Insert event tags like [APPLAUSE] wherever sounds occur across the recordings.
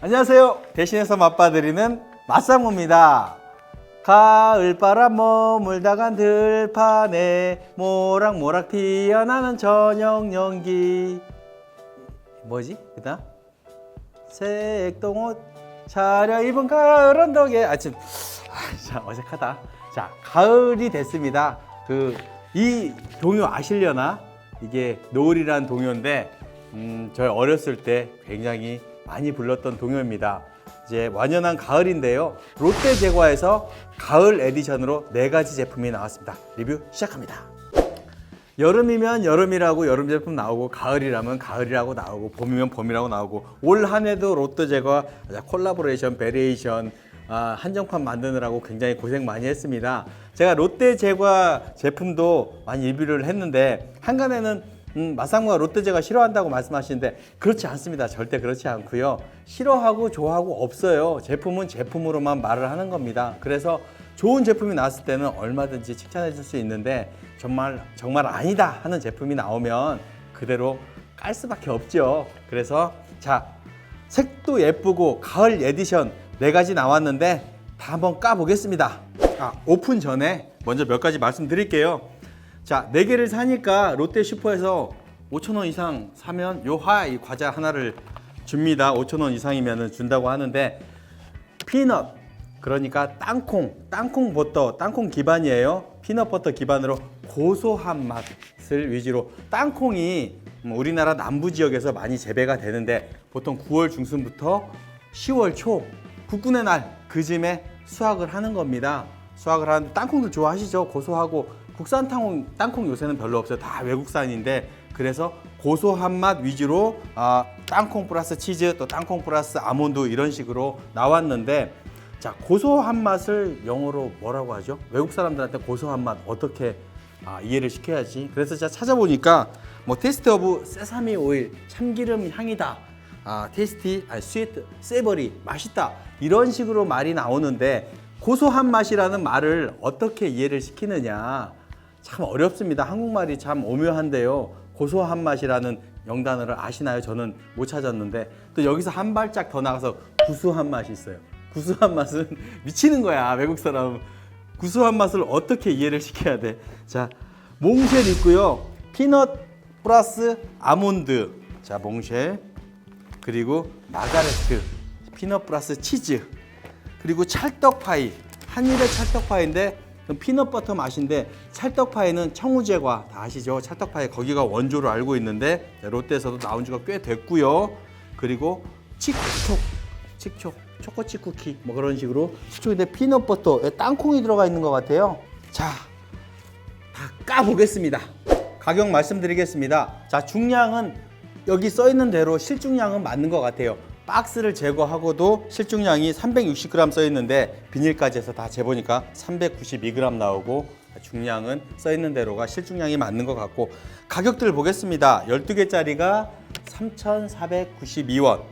안녕하세요. 대신해서 맛봐드리는 맛상무입니다. 가을바람 머물다간 들판에 모락모락 피어나는 저녁 연기 뭐지? 그다음 색동옷 차려입은 가을 언덕에 아침 아, 자 어색하다. 자 가을이 됐습니다. 그 이 동요 아시려나? 이게 노을이란 동요인데 음, 저희 어렸을 때 굉장히 많이 불렀던 동요입니다. 이제 완연한 가을인데요. 롯데 제과에서 가을 에디션으로 네 가지 제품이 나왔습니다. 리뷰 시작합니다. 여름이면 여름이라고 여름 제품 나오고 가을이라면 가을이라고 나오고 봄이면 봄이라고 나오고 올 한 해도 롯데 제과 콜라보레이션 베리에이션 아, 한정판 만드느라고 굉장히 고생 많이 했습니다. 제가 롯데 제과 제품도 많이 리뷰를 했는데 한간에는 음, 마상무가 롯데제과 싫어한다고 말씀하시는데 그렇지 않습니다. 절대 그렇지 않고요. 싫어하고 좋아하고 없어요. 제품은 제품으로만 말을 하는 겁니다. 그래서 좋은 제품이 나왔을 때는 얼마든지 칭찬해 줄 수 있는데 정말 정말 아니다 하는 제품이 나오면 그대로 깔 수밖에 없죠. 그래서 자 색도 예쁘고 가을 에디션 네 가지 나왔는데 다 한번 까 보겠습니다. 아, 오픈 전에 먼저 몇 가지 말씀드릴게요. 자, 네 개를 사니까 롯데 슈퍼에서 5천 원 이상 사면 요하 이 과자 하나를 줍니다. 5천 원 이상이면 준다고 하는데 피넛 그러니까 땅콩, 땅콩 버터, 땅콩 기반이에요. 피넛 버터 기반으로 고소한 맛을 위주로 땅콩이 음, 우리나라 남부 지역에서 많이 재배가 되는데 보통 9월 중순부터 10월 초 국군의 날 그쯤에 수확을 하는 겁니다. 수확을 하는데 땅콩들 좋아하시죠? 고소하고 국산 땅콩, 땅콩 요새는 별로 없어요. 다 외국산인데 그래서 고소한 맛 위주로 아, 땅콩 플러스 치즈 또 땅콩 플러스 아몬드 이런 식으로 나왔는데 자 고소한 맛을 영어로 뭐라고 하죠? 외국 사람들한테 고소한 맛 어떻게 아, 이해를 시켜야지. 그래서 제가 찾아보니까 뭐 테스트 오브 세사미 오일 참기름 향이다. 아, 테이스티, 아, 스위트, 세버리, 맛있다. 이런 식으로 말이 나오는데 고소한 맛이라는 말을 어떻게 이해를 시키느냐. 참 어렵습니다. 한국말이 참 오묘한데요. 고소한 맛이라는 영단어를 아시나요? 저는 못 찾았는데 또 여기서 한 발짝 더 나가서 구수한 맛이 있어요. 구수한 맛은 [LAUGHS] 미치는 거야 외국 사람. 구수한 맛을 어떻게 이해를 시켜야 돼? 자, 몽쉘 있고요. 피넛 플러스 아몬드. 자, 몽쉘. 그리고 마가레트. 피넛 플러스 치즈. 그리고 찰떡파이. 한 입의 찰떡파이인데 피넛버터 맛인데 찰떡파이는 청우제과 다 아시죠? 찰떡파이 거기가 원조로 알고 있는데 롯데에서도 나온 지가 꽤 됐고요. 그리고 칙촉, 칙촉, 초코칩 쿠키 뭐 그런 식으로 식초인데 피넛버터 땅콩이 들어가 있는 것 같아요. 자, 다 까보겠습니다. 가격 말씀드리겠습니다. 자, 중량은 여기 써 있는 대로 실중량은 맞는 것 같아요. 박스를 제거하고도 실중량이 360g 써 있는데 비닐까지 해서 다 재보니까 392g 나오고 중량은 써 있는 대로가 실중량이 맞는 것 같고 가격들 보겠습니다. 12개짜리가 3,492원.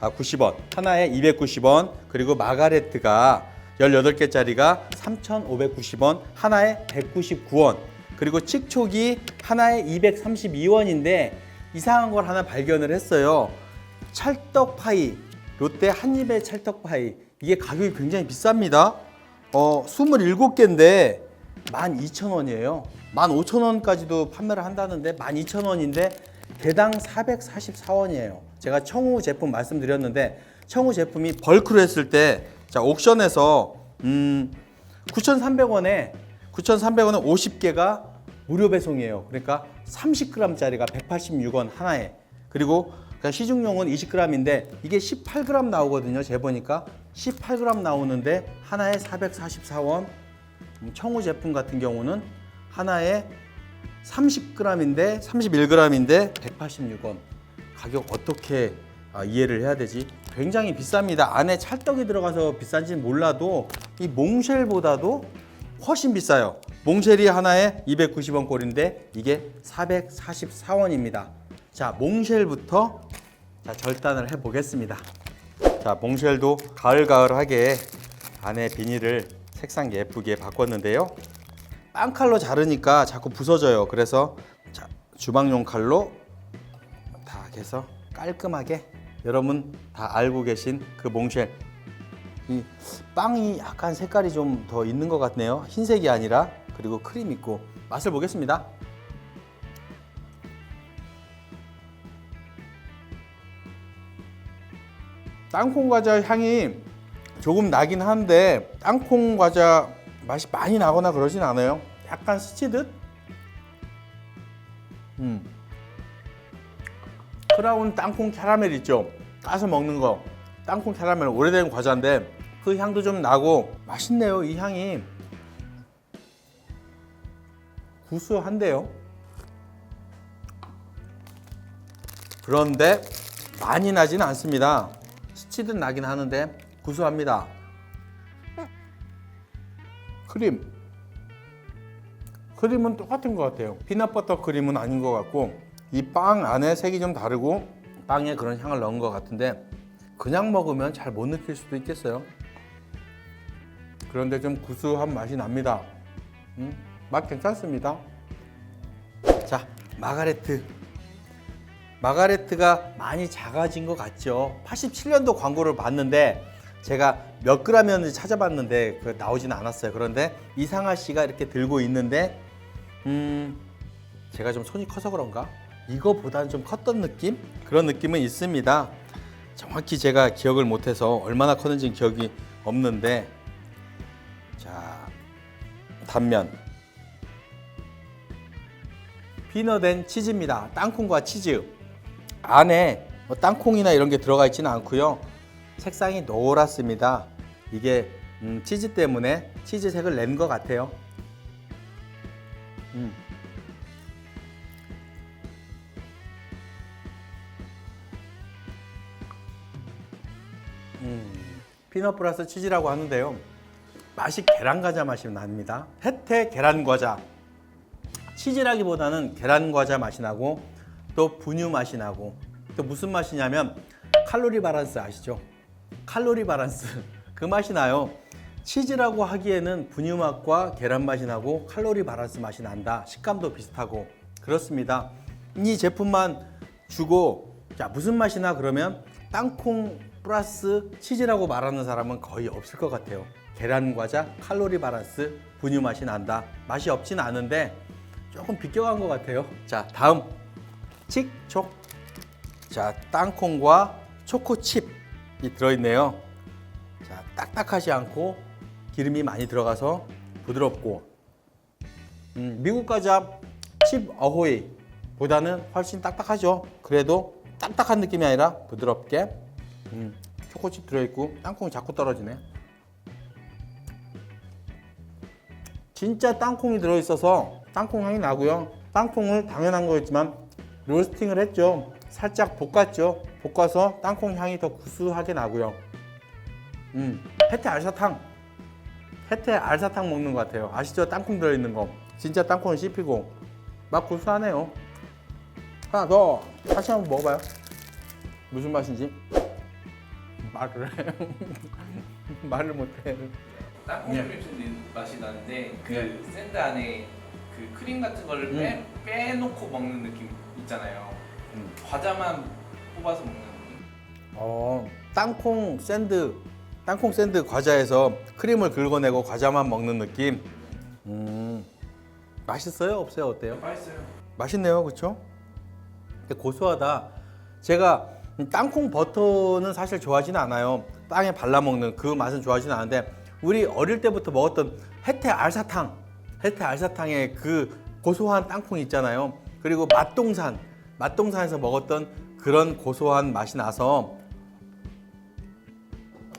아, 90원. 하나에 290원. 그리고 마가레트가 18개짜리가 3,590원. 하나에 199원. 그리고 칙촉이 하나에 232원인데 이상한 걸 하나 발견을 했어요. 찰떡파이. 롯데 한입의 찰떡파이. 이게 가격이 굉장히 비쌉니다. 어, 27개인데 12,000원이에요. 15,000원까지도 판매를 한다는데 12,000원인데 개당 444원이에요. 제가 청우 제품 말씀드렸는데 청우 제품이 벌크로 했을 때 자, 옥션에서 음 9,300원에 9,300원에 50개가 무료 배송이에요. 그러니까 30g짜리가 186원 하나에. 그리고 그러니까 시중용은 20g인데 이게 18g 나오거든요. 재보니까 18g 나오는데 하나에 444원. 음, 청우 제품 같은 경우는 하나에 30g인데 31g인데 186원. 가격 어떻게 아, 이해를 해야 되지? 굉장히 비쌉니다. 안에 찰떡이 들어가서 비싼지는 몰라도 이 몽쉘보다도 훨씬 비싸요. 몽쉘이 하나에 290원 꼴인데 이게 444원입니다. 자, 몽쉘부터 자, 절단을 해 보겠습니다. 자, 몽쉘도 가을가을하게 안에 비닐을 색상 예쁘게 바꿨는데요. 빵 칼로 자르니까 자꾸 부서져요. 그래서 자, 주방용 칼로 다 해서 깔끔하게 여러분 다 알고 계신 그 몽쉘. 이 빵이 약간 색깔이 좀 더 있는 것 같네요. 흰색이 아니라 그리고 크림 있고 맛을 보겠습니다. 땅콩 과자 향이 조금 나긴 한데 땅콩 과자 맛이 많이 나거나 그러진 않아요. 약간 스치듯. 음. 크라운 땅콩 캐러멜 있죠. 까서 먹는 거. 땅콩 캐러멜 오래된 과자인데 그 향도 좀 나고 맛있네요. 이 향이 구수한데요. 그런데 많이 나지는 않습니다. 스치듯 나긴 하는데 구수합니다. 크림. 크림은 똑같은 것 같아요. 피넛버터 크림은 아닌 것 같고 이 빵 안에 색이 좀 다르고 빵에 그런 향을 넣은 것 같은데 그냥 먹으면 잘 못 느낄 수도 있겠어요. 그런데 좀 구수한 맛이 납니다. 음, 맛 괜찮습니다. 자, 마가레트. 마가레트가 많이 작아진 것 같죠. 87년도 광고를 봤는데 제가 몇 그램이었는지 찾아봤는데 그 나오지는 않았어요. 그런데 이상하 씨가 이렇게 들고 있는데 음 제가 좀 손이 커서 그런가? 이거보다는 좀 컸던 느낌? 그런 느낌은 있습니다. 정확히 제가 기억을 못해서 얼마나 컸는지 기억이 없는데 자 단면 피넛앤 치즈입니다. 땅콩과 치즈 안에 뭐 땅콩이나 이런 게 들어가 있지는 않고요. 색상이 노랗습니다. 이게 음, 치즈 때문에 치즈색을 낸 것 같아요. 음. 음, 피넛 플러스 치즈라고 하는데요. 맛이 계란 과자 맛이 납니다. 혜태 계란 과자. 치즈라기보다는 계란 과자 맛이 나고 또 분유 맛이 나고 또 무슨 맛이냐면 칼로리 바란스 아시죠? 칼로리 바란스 [LAUGHS] 그 맛이 나요. 치즈라고 하기에는 분유 맛과 계란 맛이 나고 칼로리 바란스 맛이 난다. 식감도 비슷하고 그렇습니다. 이 제품만 주고 자 무슨 맛이나 그러면 땅콩 플러스 치즈라고 말하는 사람은 거의 없을 것 같아요. 계란 과자 칼로리 바란스 분유 맛이 난다. 맛이 없진 않은데 조금 비껴간 것 같아요. 자 다음 칙촉. 자 땅콩과 초코칩이 들어있네요. 자 딱딱하지 않고 기름이 많이 들어가서 부드럽고 음, 미국 과자 칩 어호이 보다는 훨씬 딱딱하죠. 그래도 딱딱한 느낌이 아니라 부드럽게 음, 초코칩 들어있고 땅콩이 자꾸 떨어지네. 진짜 땅콩이 들어있어서 땅콩 향이 나고요. 땅콩을 당연한 거였지만 로스팅을 했죠. 살짝 볶았죠. 볶아서 땅콩 향이 더 구수하게 나고요. 음, 혜태 알사탕. 혜태 알사탕 먹는 것 같아요. 아시죠? 땅콩 들어있는 거. 진짜 땅콩을 씹히고 맛 구수하네요. 하나 더 다시 한번 먹어봐요. 무슨 맛인지 말을 해. [LAUGHS] 말을 못해. 땅콩 예. 크림 맛이 나는데 그 샌드 안에 그 크림 같은 걸 빼, 음. 빼놓고 먹는 느낌 있잖아요. 음. 과자만 뽑아서 먹는. 어, 땅콩 샌드, 땅콩 샌드 과자에서 크림을 긁어내고 과자만 먹는 느낌. 음, 맛있어요? 없어요? 어때요? 맛있어요. 맛있네요, 그렇죠? 근데 고소하다. 제가 땅콩 버터는 사실 좋아하지는 않아요. 빵에 발라 먹는 그 맛은 좋아하지는 않은데 우리 어릴 때부터 먹었던 혜태 알사탕, 혜태 알사탕의 그 고소한 땅콩 있잖아요. 그리고 맛동산, 맛동산에서 먹었던 그런 고소한 맛이 나서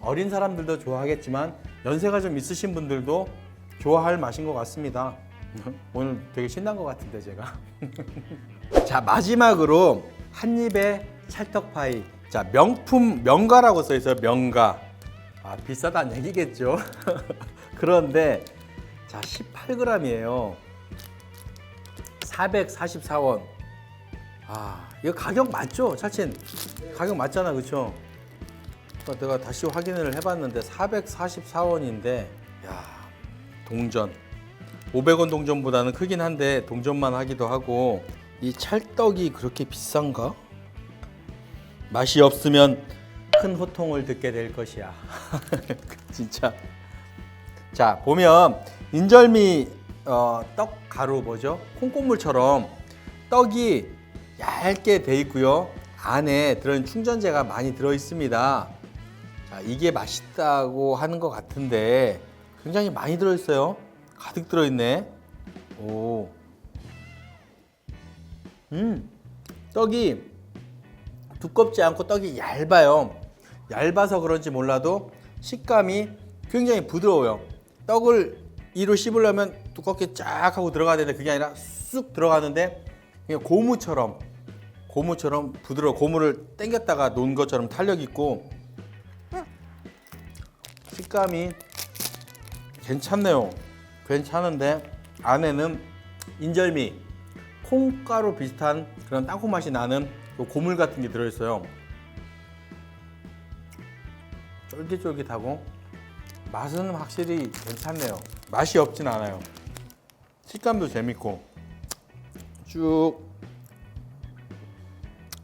어린 사람들도 좋아하겠지만 연세가 좀 있으신 분들도 좋아할 맛인 것 같습니다. [LAUGHS] 오늘 되게 신난 것 같은데 제가. [LAUGHS] 자 마지막으로 한 입에 찰떡파이. 자 명품 명가라고 써 있어요. 명가. 아 비싸다는 얘기겠죠. [LAUGHS] 그런데 자 18g이에요. 444원. 아 이거 가격 맞죠, 차친? 가격 맞잖아, 그렇죠? 내가 다시 확인을 해봤는데 444원인데 야 동전 500원 동전보다는 크긴 한데 동전만 하기도 하고 이 찰떡이 그렇게 비싼가? 맛이 없으면 큰 호통을 듣게 될 것이야. [LAUGHS] 진짜. 자 보면 인절미 어, 떡 가루 뭐죠? 콩고물처럼 떡이 얇게 돼 있고요. 안에 들어있는 충전재가 많이 들어 있습니다. 자, 이게 맛있다고 하는 것 같은데 굉장히 많이 들어 있어요. 가득 들어 있네. 오. 음. 떡이 두껍지 않고 떡이 얇아요. 얇아서 그런지 몰라도 식감이 굉장히 부드러워요. 떡을 이로 씹으려면 두껍게 쫙 하고 들어가야 되는데 그게 아니라 쑥 들어가는데 그냥 고무처럼 고무처럼 부드러워 고무를 당겼다가 놓은 것처럼 탄력 있고 식감이 괜찮네요. 괜찮은데 안에는 인절미, 콩가루 비슷한 그런 땅콩 맛이 나는 그 고물 같은 게 들어있어요. 쫄깃쫄깃하고 맛은 확실히 괜찮네요. 맛이 없진 않아요. 식감도 재밌고 쭉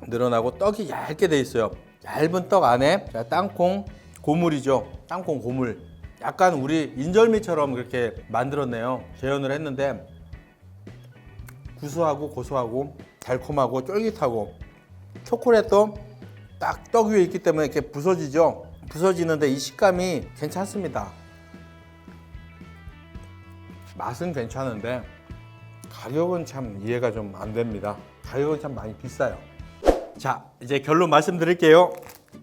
늘어나고 떡이 얇게 돼 있어요. 얇은 떡 안에 땅콩 고물이죠. 땅콩 고물. 약간 우리 인절미처럼 그렇게 만들었네요. 재현을 했는데 구수하고 고소하고 달콤하고 쫄깃하고 초콜릿도 딱 떡 위에 있기 때문에 이렇게 부서지죠. 부서지는데 이 식감이 괜찮습니다. 맛은 괜찮은데 가격은 참 이해가 좀 안 됩니다. 가격은 참 많이 비싸요. 자, 이제 결론 말씀드릴게요.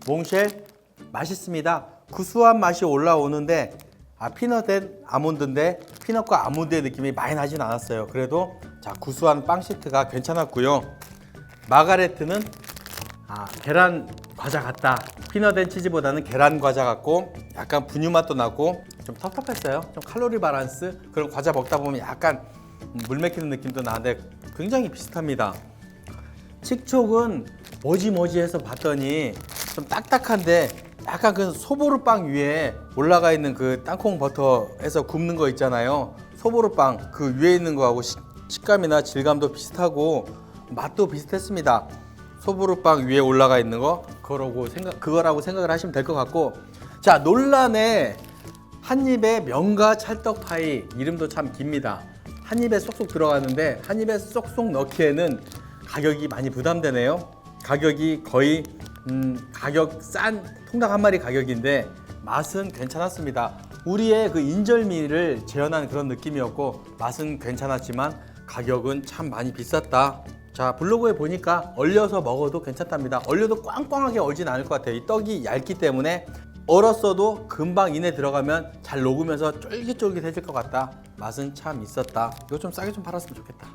몽쉘 맛있습니다. 구수한 맛이 올라오는데 아, 피넛 앤 아몬드인데 피넛과 아몬드의 느낌이 많이 나진 않았어요. 그래도 자, 구수한 빵 시트가 괜찮았고요. 마가레트는 아, 계란 과자 같다. 피넛 앤 치즈보다는 계란 과자 같고 약간 분유 맛도 나고 좀 텁텁했어요. 좀 칼로리 밸런스 그런 과자 먹다 보면 약간 물 맥히는 느낌도 나는데 굉장히 비슷합니다. 칙촉은 머지머지해서 봤더니 좀 딱딱한데 약간 그 소보루빵 위에 올라가 있는 그 땅콩 버터에서 굽는 거 있잖아요. 소보루빵 그 위에 있는 거하고 식- 식감이나 질감도 비슷하고 맛도 비슷했습니다. 소보루빵 위에 올라가 있는 거 그거라고 생각 그거라고 생각을 하시면 될 것 같고 자 논란의 한 입에 명가 찰떡 파이 이름도 참 깁니다. 한 입에 쏙쏙 들어가는데 한 입에 쏙쏙 넣기에는 가격이 많이 부담되네요. 가격이 거의 음, 가격 싼 통닭 한 마리 가격인데 맛은 괜찮았습니다. 우리의 그 인절미를 재현한 그런 느낌이었고 맛은 괜찮았지만 가격은 참 많이 비쌌다. 자 블로그에 보니까 얼려서 먹어도 괜찮답니다. 얼려도 꽝꽝하게 얼진 않을 것 같아요. 이 떡이 얇기 때문에 얼었어도 금방 이내 들어가면 잘 녹으면서 쫄깃쫄깃해질 것 같다. 맛은 참 있었다. 이거 좀 싸게 좀 팔았으면 좋겠다.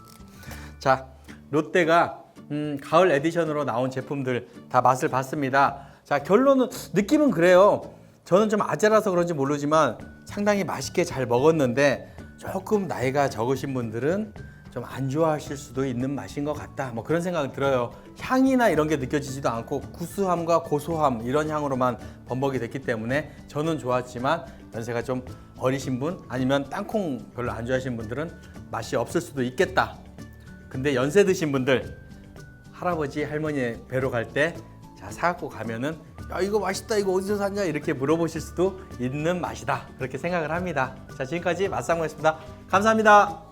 [LAUGHS] 자, 롯데가 음, 가을 에디션으로 나온 제품들 다 맛을 봤습니다. 자, 결론은 느낌은 그래요. 저는 좀 아재라서 그런지 모르지만 상당히 맛있게 잘 먹었는데 조금 나이가 적으신 분들은 좀 안 좋아하실 수도 있는 맛인 것 같다. 뭐 그런 생각이 들어요. 향이나 이런 게 느껴지지도 않고 구수함과 고소함 이런 향으로만 범벅이 됐기 때문에 저는 좋았지만 연세가 좀 어리신 분 아니면 땅콩 별로 안 좋아하시는 분들은 맛이 없을 수도 있겠다. 근데 연세 드신 분들 할아버지 할머니 뵈러 갈때 자 사갖고 가면은 야 이거 맛있다 이거 어디서 샀냐 이렇게 물어보실 수도 있는 맛이다 그렇게 생각을 합니다 자 지금까지 맛상무였습니다 감사합니다